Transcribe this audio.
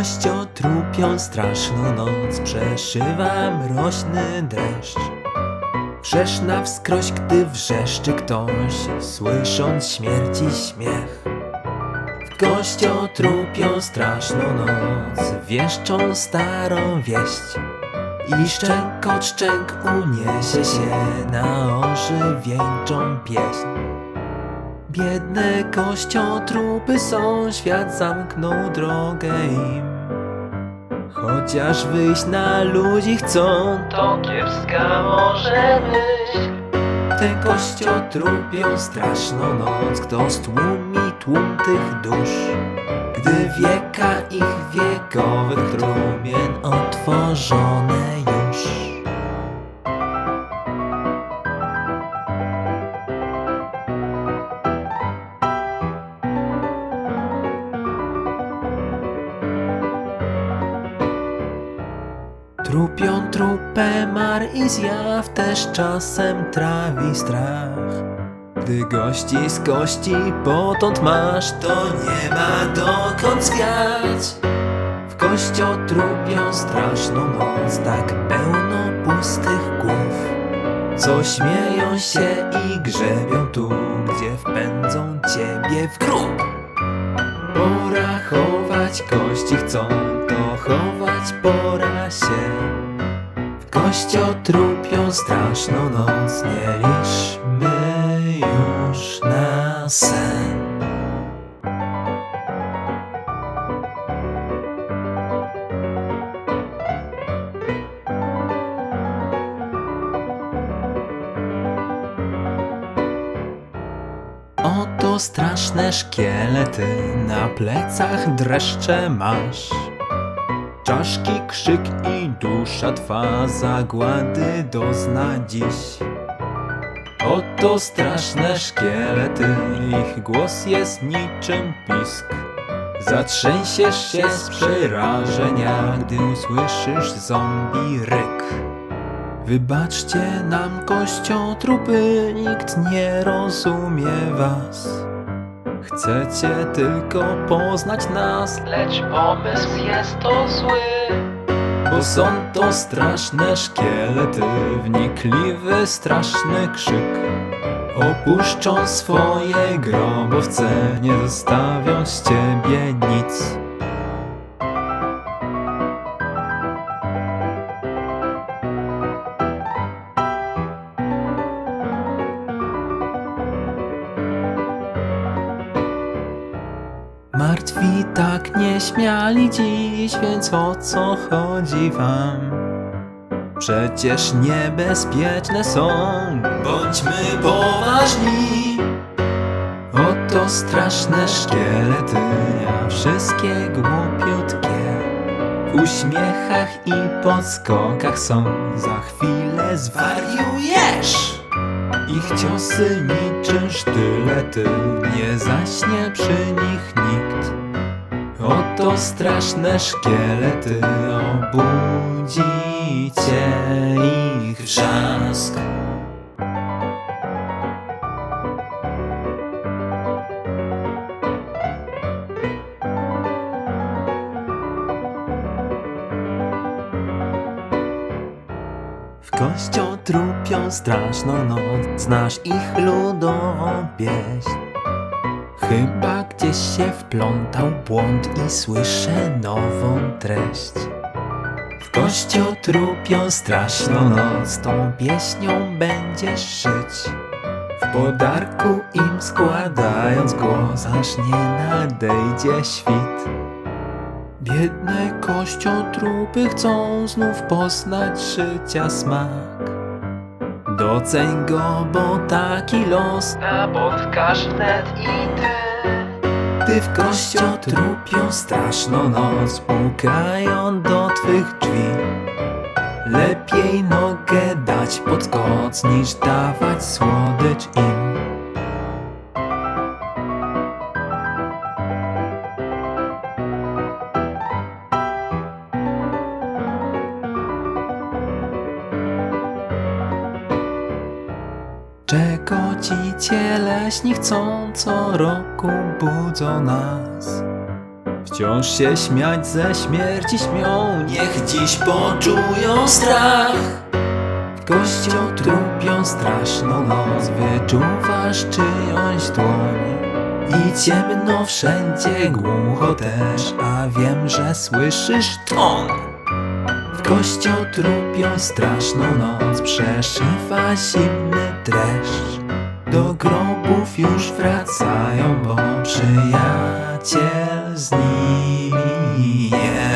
kościotrupią straszną noc przeszywa mroźny deszcz. Wrzesz na wskroś, gdy wrzeszczy ktoś, słysząc śmierci śmiech. W kościotrupią straszną noc wieszczą starą wieść. I szczęk od szczęk uniesie się na oży wieńczą pieśń. Biedne kościotrupy są, świat zamknął drogę im. Chociaż wyjść na ludzi chcą, to kiepska może być. Te kościotrupią straszną noc, kto stłumi tłum tych dusz. Gdy wieka ich wiekowych trumien otworzone Trupią trupę mar i zjaw też czasem trawi strach. Gdy gości z kości potąd masz, to nie ma dokąd zwiać. W kościotrupią straszną noc, tak pełno pustych głów. Co śmieją się i grzebią tu, gdzie wpędzą ciebie w grób. Pora chować kości chcą, to chować pora się. W kościotrupią straszną noc nie liczmy już na sen. Oto straszne szkielety, na plecach dreszcze masz. Czaszki, krzyk i dusza twa zagłady dozna dziś. Oto straszne szkielety, ich głos jest niczym pisk. Zatrzęsiesz się z przerażenia, gdy usłyszysz zombie ryk. Wybaczcie nam kościotrupy, nikt nie rozumie was. Chcecie tylko poznać nas, lecz pomysł jest to zły. Bo są to straszne szkielety, wnikliwy, straszny krzyk. Opuszczą swoje grobowce, nie zostawią z ciebie nic. Martwi tak nieśmiali dziś, więc o co chodzi wam? Przecież niebezpieczne są, bądźmy poważni. Oto straszne szkielety, a wszystkie głupiutkie. W uśmiechach i podskokach są, za chwilę zwariujesz. Ich ciosy niczym sztylety, nie zaśnie przy nich nikt. Oto straszne szkielety, obudzicie ich wrzask. W kościotrupią straszną noc Znasz ich ludową pieśń Chyba się wplątał błąd I słyszę nową treść W kościotrupią straszną noc Tą pieśnią będziesz żyć W podarku im składając głos Aż nie nadejdzie świt Biedne kościotrupy chcą znów poznać życia smak. Doceń go, bo taki los napotkasz wnet i ty. Ty w kościotrupią straszną noc pukają do twych drzwi. Lepiej nogę dać pod koc, niż dawać słodycz im. Ci cieleśni chcą, co roku budzą nas? Wciąż się śmiać ze śmierci śmią Niech dziś poczują strach. W kością trupią straszną noc Wyczuwasz czyjąś dłoń. I ciemno wszędzie głucho też A wiem, że słyszysz ton. W kością trupią straszną noc Przeszywa zimny dreszcz Do grobów już wracają Bo przyjaciel z nimi jest